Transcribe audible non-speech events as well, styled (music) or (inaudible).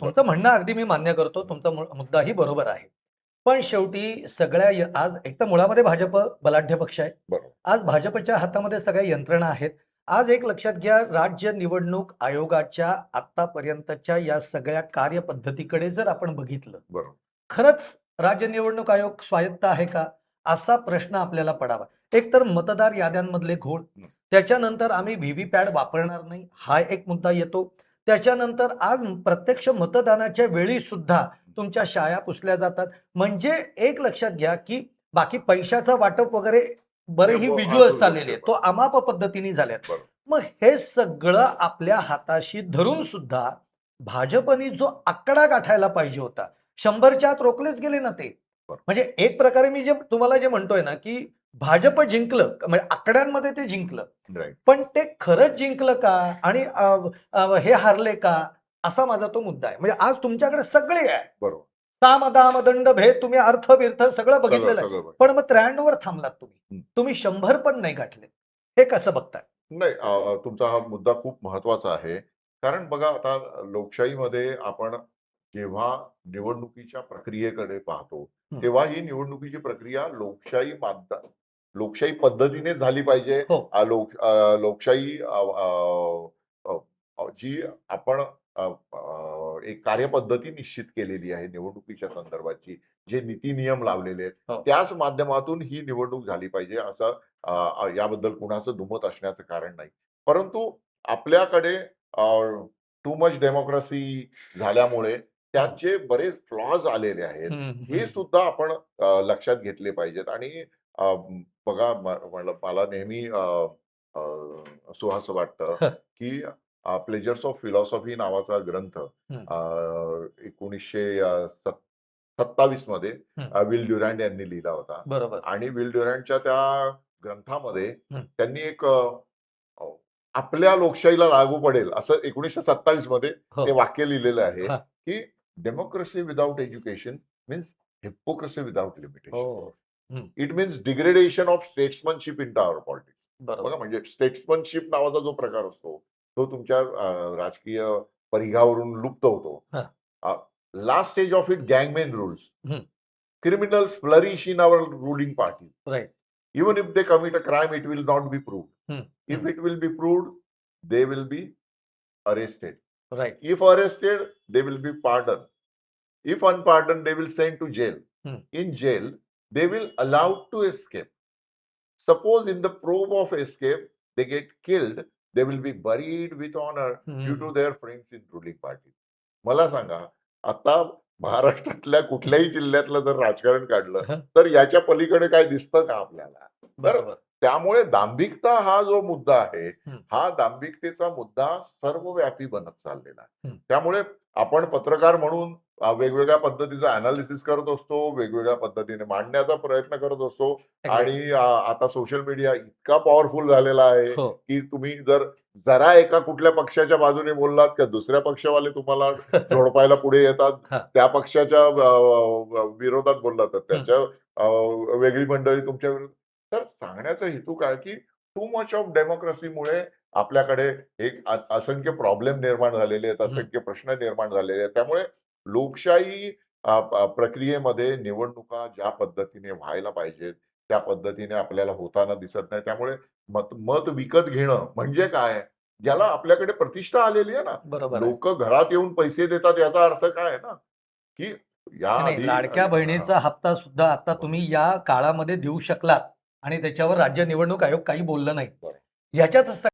तुमचं म्हणणं अगदी मी मान्य करतो तुमचा मुद्दाही बरोबर आहे. पण शेवटी सगळ्या आज एक तर मुळामध्ये भाजप बलाढ्य पक्ष आहे. आज भाजपच्या हातामध्ये सगळ्या यंत्रणा आहेत. आज एक लक्षात घ्या राज्य निवडणूक आयोगाच्या आतापर्यंतच्या या सगळ्या कार्यपद्धतीकडे जर आपण बघितलं. खरंच राज्य निवडणूक आयोग स्वायत्त आहे का? असा प्रश्न आपल्याला पडावा. एक तर मतदार याद्यांमधले घोळ. त्याच्यानंतर आम्ही व्हीव्हीपॅट वापरणार नाही हा एक मुद्दा येतो. त्याच्यानंतर आज प्रत्यक्ष मतदानाच्या वेळी सुद्धा तुमच्या शाळा पुसल्या जातात. म्हणजे एक लक्षात घ्या की बाकी पैशाचं वाटप वगैरे बरेही हो, व्हिज्युअल्स हा, चाललेले आहेत. तो अमाप पद्धतीने झाल्यात. मग हे सगळं आपल्या हाताशी धरून सुद्धा भाजपनी जो आकडा गाठायला पाहिजे होता शंभरच्या आत रोखलेच गेले ना ते. म्हणजे एक प्रकारे मी जे तुम्हाला जे म्हणतोय ना की भाजप जिंकलं म्हणजे आकड्यांमध्ये ते जिंकलं. पण ते खरंच जिंकलं का? आणि हे हारले का? असा माझा तो मुद्दा आहे. म्हणजे आज तुमच्याकडे सगळे आहे बरोबर. साम दाम दंड भेद तुम्ही अर्थ बिर्थ सगळं बघितलेलं आहे. पण मग त्र्याण्णव वर थांबलात तुम्ही. तुम्ही शंभर पण नाही गाठले. हे कसं बघताय? नाही तुमचा हा मुद्दा खूप महत्त्वाचा आहे. कारण बघा आता लोकशाहीमध्ये आपण जेव्हा निवडणुकीच्या प्रक्रियेकडे पाहतो. तेव्हा ही निवडणुकीची प्रक्रिया लोकशाही लोकशाही पद्धतीने झाली पाहिजे हो. लोक लोकशाही जी आपण एक कार्यपद्धती निश्चित केलेली आहे निवडणुकीच्या संदर्भाची जे नीती नियम लावलेले आहेत हो. त्याच माध्यमातून ही निवडणूक झाली पाहिजे असं याबद्दल कुणाचं दुमत असण्याचं कारण नाही परंतु आपल्याकडे टू मच डेमोक्रेसी झाल्यामुळे त्याचे बरेच फ्लॉज आलेले आहेत हं, हे हं. सुद्धा आपण लक्षात घेतले पाहिजेत आणि बघा मला नेहमी सुहास वाटतं हं. की प्लेजर्स ऑफ फिलॉसॉफी नावाचा ग्रंथ एकोणीसशे सत्तावीसमध्ये विल ड्युरँड यांनी लिहिला होता. बरोबर. आणि विल ड्युरँडच्या त्या ग्रंथामध्ये. त्यांनी एक आपल्या लोकशाहीला लागू पडेल असं एकोणीसशे सत्तावीसमध्ये हो. ते वाक्य लिहिलेलं आहे. की democracy without education means hypocrisy without limitation it means degradation of statesmanship in our politics बरोबर बघा म्हणजे स्टेट्समनशिप नावाचा जो प्रकार असतो तो तुमच्या अ, राजकीय परिघावरून लुप्त होतो last stage of it gangmen rules hmm. Criminals flourish in our ruling party right even if they commit a crime, it will not be proved. Hmm. If Hmm. it will be proved, they will be arrested. Right If arrested, they will be pardoned. If unpardoned, they will send to jail. Hmm. In jail, they will allowed to escape. Suppose in the probe of escape, they get killed, they will be buried with honor due to their friends in ruling party. मला सांगा आता महाराष्ट्रातल्या कुठल्याही जिल्ह्यातलं जर राजकारण काढलं. तर याच्या पलीकडे काय दिसतं का आपल्याला बरोबर त्यामुळे दांभिकता हा जो मुद्दा आहे हं. दांभिकतेचा मुद्दा सर्वव्यापी बनत चाललेला आहे. त्यामुळे आपण पत्रकार म्हणून वेगवेगळ्या पद्धतीचं अनालिसिस करत असतो वेगवेगळ्या पद्धतीने मांडण्याचा प्रयत्न करत असतो आणि आता सोशल मीडिया इतका पॉवरफुल झालेला आहे हो. की तुम्ही जर जरा एका कुठल्या पक्षाच्या बाजूने बोललात का दुसऱ्या पक्षवाले तुम्हाला (laughs) झोडपायला पुढे. येतात त्या पक्षाच्या विरोधात बोलला तर त्याच्या वेगळी मंडळी तुमच्या विरोधात. तर सांगण्याचा हेतू काय की टू मच ऑफ डेमोक्रेसीमुळे आपल्याकडे एक असंख्य प्रॉब्लेम निर्माण झालेले आहेत असंख्य प्रश्न निर्माण झालेले आहेत. त्यामुळे लोकशाही प्रक्रियेमध्ये निवडणुका ज्या पद्धतीने व्हायला पाहिजेत त्या पद्धतीने आपल्याला होताना दिसत नाही. त्यामुळे मत मत विकत घेणं म्हणजे काय? ज्याला आपल्याकडे प्रतिष्ठा आलेली आहे ना बरोबर. लोक घरात येऊन पैसे देतात याचा अर्थ काय आहे ना की या लाडक्या बहिणीचा हप्ता सुद्धा आता तुम्ही या काळामध्ये देऊ शकलात आणि त्याच्यावर राज्य निवडणूक आयोग काही बोललं नाही. याच्यातच